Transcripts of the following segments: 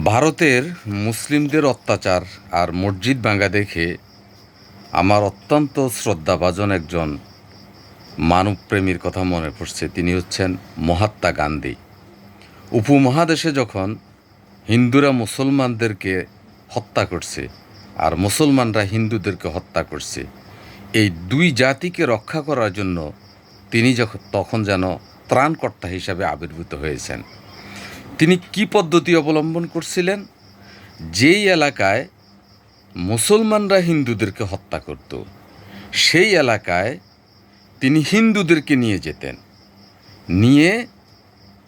ভারতের মুসলিমদের অত্যাচার আর মসজিদ ভাঙা দেখে আমার অত্যন্ত শ্রদ্ধাভাজন একজন মানবপ্রেমীর কথা মনে পড়ছে। তিনি হচ্ছেন মহাত্মা গান্ধী। উপমহাদেশে যখন হিন্দুরা মুসলমানদেরকে হত্যা করছে আর মুসলমানরা হিন্দুদেরকে হত্যা করছে, এই দুই জাতিকে রক্ষা করার জন্য তিনি যখন তখন যেন ত্রাণকর্তা হিসাবে আবির্ভূত হয়েছেন। তিনি কি পদ্ধতি অবলম্বন করছিলেন? যেই এলাকায় মুসলমানরা হিন্দুদেরকে হত্যা করত, সেই এলাকায় তিনি হিন্দুদেরকে নিয়ে যেতেন। নিয়ে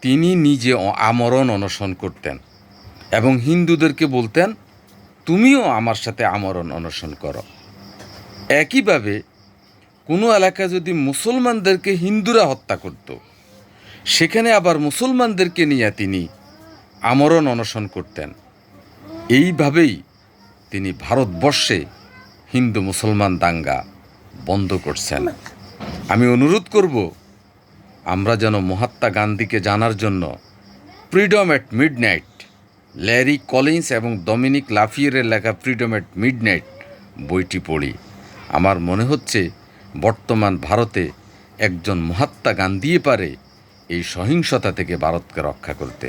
তিনি নিজে আমরণ অনশন করতেন এবং হিন্দুদেরকে বলতেন, তুমিও আমার সাথে আমরণ অনশন করো। একইভাবে কোনো এলাকায় যদি মুসলমানদেরকে হিন্দুরা হত্যা করত, সেখানে আবার মুসলমানদেরকে নিয়ে তিনি আমরণ অনশন করতেন। এইভাবেই তিনি ভারতবর্ষে হিন্দু মুসলমান দাঙ্গা বন্ধ করছেন। আমি অনুরোধ করব, আমরা যেন মহাত্মা গান্ধীকে জানার জন্য freedom at midnight Larry Collins এবং ডমিনিক লাফিয়ারের লেখা ফ্রিডম এট মিডনাইট বইটি পড়ি। আমার মনে হচ্ছে বর্তমান ভারতে একজন মহাত্মা গান্ধী পারে এই সহিংসতা থেকে ভারতকে রক্ষা করতে।